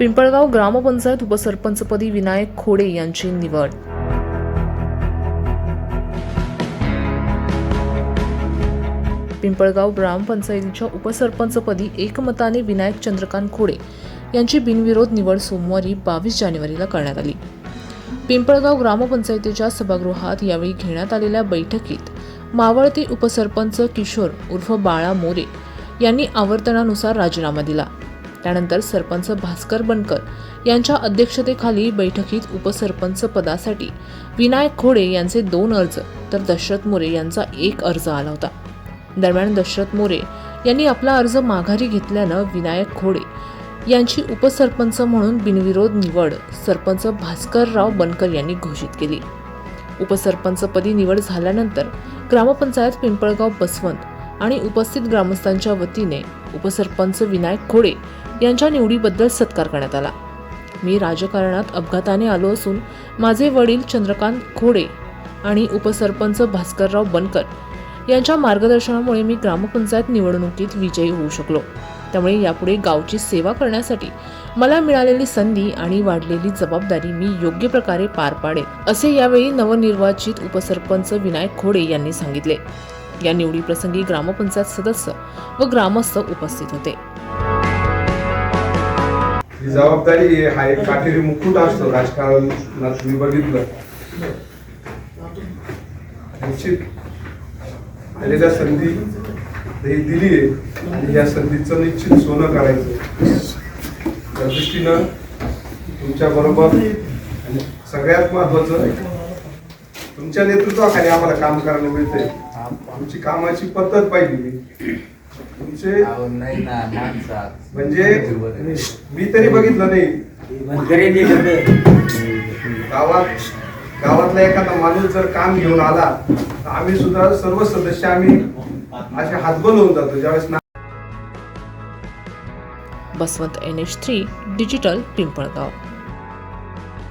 पिंपळगाव ग्रामपंचायत उपसरपंचपदी विनायक खोडे यांची निवड. पिंपळगाव ग्रामपंचायतीच्या उपसरपंचपदी एकमताने विनायक चंद्रकांत खोडे यांची बिनविरोध निवड सोमवारी बावीस जानेवारीला करण्यात आली. पिंपळगाव ग्रामपंचायतीच्या सभागृहात यावेळी घेण्यात आलेल्या बैठकीत मावळते उपसरपंच किशोर उर्फ बाळा मोरे यांनी आवर्तनानुसार राजीनामा दिला. त्यानंतर सरपंच भास्कर बनकर यांच्या अध्यक्षतेखाली बैठकीत उपसरपंच पदासाठी विनायक खोडे यांचे दोन अर्ज तर दशरथ मोरे यांचा एक अर्ज आला होता. दरम्यान दशरथ मोरे यांनी आपला अर्ज माघारी घेतल्यानं विनायक खोडे यांची उपसरपंच म्हणून बिनविरोध निवड सरपंच भास्करराव बनकर यांनी घोषित केली. उपसरपंचपदी निवड झाल्यानंतर ग्रामपंचायत पिंपळगाव बसवंत आणि उपस्थित ग्रामस्थांच्या वतीने उपसरपंच विनायक खोडे यांच्या निवडीबद्दल सत्कार करण्यात आला. मी राजकारणात अपघाताने आलो असून माझे वडील चंद्रकांत खोडे आणि उपसरपंच भास्करराव बनकर यांच्या मार्गदर्शनामुळे मी ग्रामपंचायत निवडणुकीत विजयी होऊ शकलो. त्यामुळे यापुढे गावची सेवा करण्यासाठी मला मिळालेली संधी आणि वाढलेली जबाबदारी मी योग्य प्रकारे पार पाडेल असे यावेळी नवनिर्वाचित उपसरपंच विनायक खोडे यांनी सांगितले. या निवडीप्रसंगी ग्रामपंचायत सदस्य व ग्रामस्थ उपस्थित होते. ही जबाबदारी हा एक काटेरी मुकुट असतो राजकारणात तुम्ही बघितलं. निश्चित. आलेल्या संधी दिली आहे आणि या संधीचं निश्चित सोनं करायचं त्या दृष्टीनं तुमच्या बरोबर आणि सगळ्यात महत्वाचं तुमच्या नेतृत्वाखाली आम्हाला काम करायला मिळतंय. तुमची कामाची पद्धत पाहिली मी. तुमचे नाही ना माणसात. म्हणजे मी तरी बघितलं नाही. गावात गावातला एखादा माणूस जर काम घेऊन आला तर आम्ही सुद्धा सर्व सदस्य आम्ही असे हातबल होऊन जातो. ज्यावेळेस ना- Baswant N H three digital Pimpalgaon.